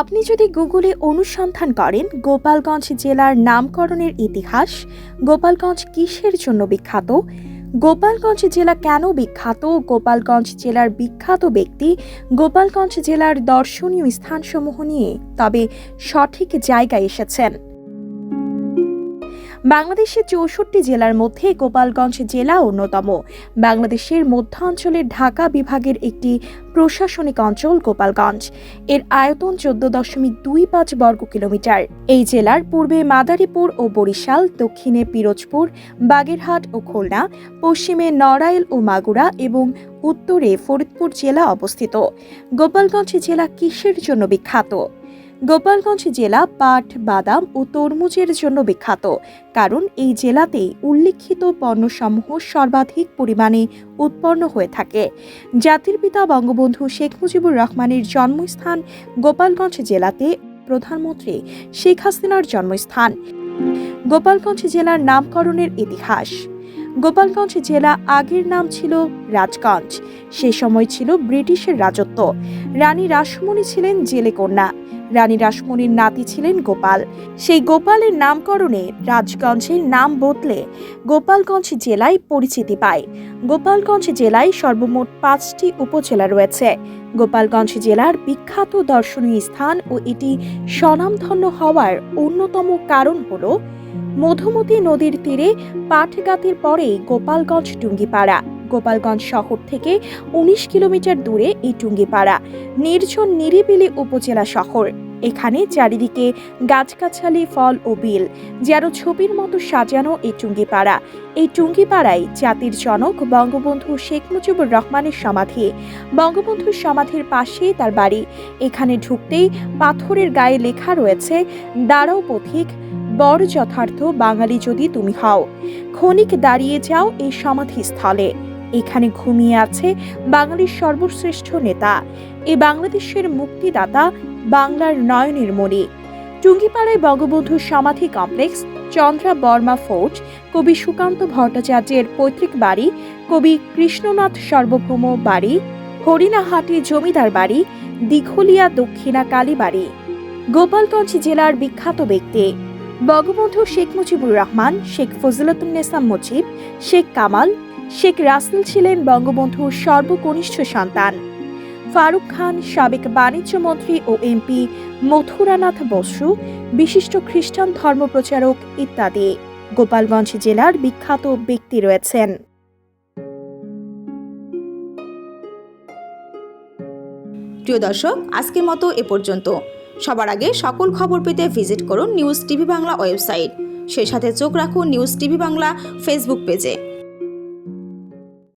আপনি যদি গুগলে অনুসন্ধান করেন, গোপালগঞ্জ জেলার নামকরণের ইতিহাস, গোপালগঞ্জ কিসের জন্য বিখ্যাত, গোপালগঞ্জ জেলা কেন বিখ্যাত, গোপালগঞ্জ জেলার বিখ্যাত ব্যক্তি, গোপালগঞ্জ জেলার দর্শনীয় স্থানসমূহ নিয়ে তবে সঠিক জায়গায় এসেছেন। বাংলাদেশের চৌষট্টি জেলার মধ্যে গোপালগঞ্জ জেলা অন্যতম। বাংলাদেশের মধ্যাঞ্চলের ঢাকা বিভাগের একটি প্রশাসনিক অঞ্চল গোপালগঞ্জ। এর আয়তন চোদ্দ দশমিক দুই পাঁচ বর্গ কিলোমিটার। এই জেলার পূর্বে মাদারীপুর ও বরিশাল, দক্ষিণে পিরোজপুর, বাগেরহাট ও খুলনা, পশ্চিমে নড়াইল ও মাগুরা এবং উত্তরে ফরিদপুর জেলা অবস্থিত। গোপালগঞ্জ জেলা কিসের জন্য বিখ্যাত? গোপালগঞ্জ জেলা পাট, বাদাম ও তরমুজের জন্য বিখ্যাত। কারণ এই জেলাতেই উল্লিখিত পণ্যসমূহ সর্বাধিক পরিমাণে উৎপন্ন হয়ে থাকে। জাতির পিতা বঙ্গবন্ধু শেখ মুজিবুর রহমানের জন্মস্থান গোপালগঞ্জ জেলাতে প্রধানমন্ত্রী শেখ হাসিনার জন্মস্থান। গোপালগঞ্জ জেলার নামকরণের ইতিহাস। গোপালগঞ্জ জেলা আগের নাম ছিল রাজগঞ্জ। সে সময় ছিল ব্রিটিশের রাজত্ব। রানী রাসমণি ছিলেন জেলে কন্যা। রানী রাসমণির নাতি ছিলেন গোপাল। সেই গোপালের নামকরণে রাজগঞ্জের নাম বদলে গোপালগঞ্জ জেলায় পরিচিতি পায়। গোপালগঞ্জ জেলায় সর্বমোট পাঁচটি উপজেলা রয়েছে। গোপালগঞ্জ জেলার বিখ্যাত দর্শনীয় স্থান ও এটি স্বনামধন্য হওয়ার অন্যতম কারণ হল মধুমতি নদীর তীরে পাটগাতির পরেই গোপালগঞ্জ টুঙ্গিপাড়া। গোপালগঞ্জ শহর থেকে উনিশ কিলোমিটার দূরে এই টুঙ্গিপাড়া, নির্জন নিরিবিলি উপজেলা শহর। এখানে চারিদিকে গাছগাছালি, ফল ও বিল, যেন ছবির মতো সাজানো এই টুঙ্গিপাড়া। এই টুঙ্গিপাড়ায় জাতির জনক বঙ্গবন্ধু শেখ মুজিবুর রহমানের সমাধি বঙ্গবন্ধুর সমাধির পাশেই তার বাড়ি। এখানে ঢুকতেই পাথরের গায়ে লেখা রয়েছে দাঁড়াও পথিক বড় যথার্থ বাঙালি যদি তুমি হও। ক্ষণিক দাঁড়িয়ে যাও এই সমাধিস্থলে। এখানে ঘুমিয়ে আছে বাঙালির সর্বশ্রেষ্ঠ নেতা। এ বাংলাদেশের মুক্তিদাতা বাংলার নয়নের মণি। টুঙ্গিপাড়ায় বঙ্গবন্ধুর সমাধি কমপ্লেক্স, চন্দ্রা বর্মা ফোর্ট, কবি সুকান্ত ভট্টাচার্যের পৈতৃক বাড়ি, কবি কৃষ্ণনাথ সার্বভৌম বাড়ি, হরিণাহাটি জমিদার বাড়ি, দিঘলিয়া দক্ষিণা কালী বাড়ি গোপালগঞ্জ জেলার বিখ্যাত ব্যক্তি। বঙ্গবন্ধু শেখ মুজিবুর রহমান, শেখ ফজিলতুন্নেসা মুজিব, শেখ কামাল, শেখ রাসেল ছিলেন বঙ্গবন্ধুর সর্বকনিষ্ঠ সন্তান। ফারুক খান, সাবেক বাণিজ্য মন্ত্রী ও এমপি মথুরানাথ বসু, বিশিষ্ট খ্রিস্টান ধর্মপ্রচারক ইত্যাদি। গোপালগঞ্জ জেলার বিখ্যাত ব্যক্তি রয়েছেন। প্রিয় দর্শক, আজকের মতো এ পর্যন্ত। সবার আগে সকল খবর পেতে ভিজিট করুন নিউজ টিভি বাংলা ওয়েবসাইট। সেই সাথে চোখ রাখুন নিউজ টিভি বাংলা ফেসবুক পেজে।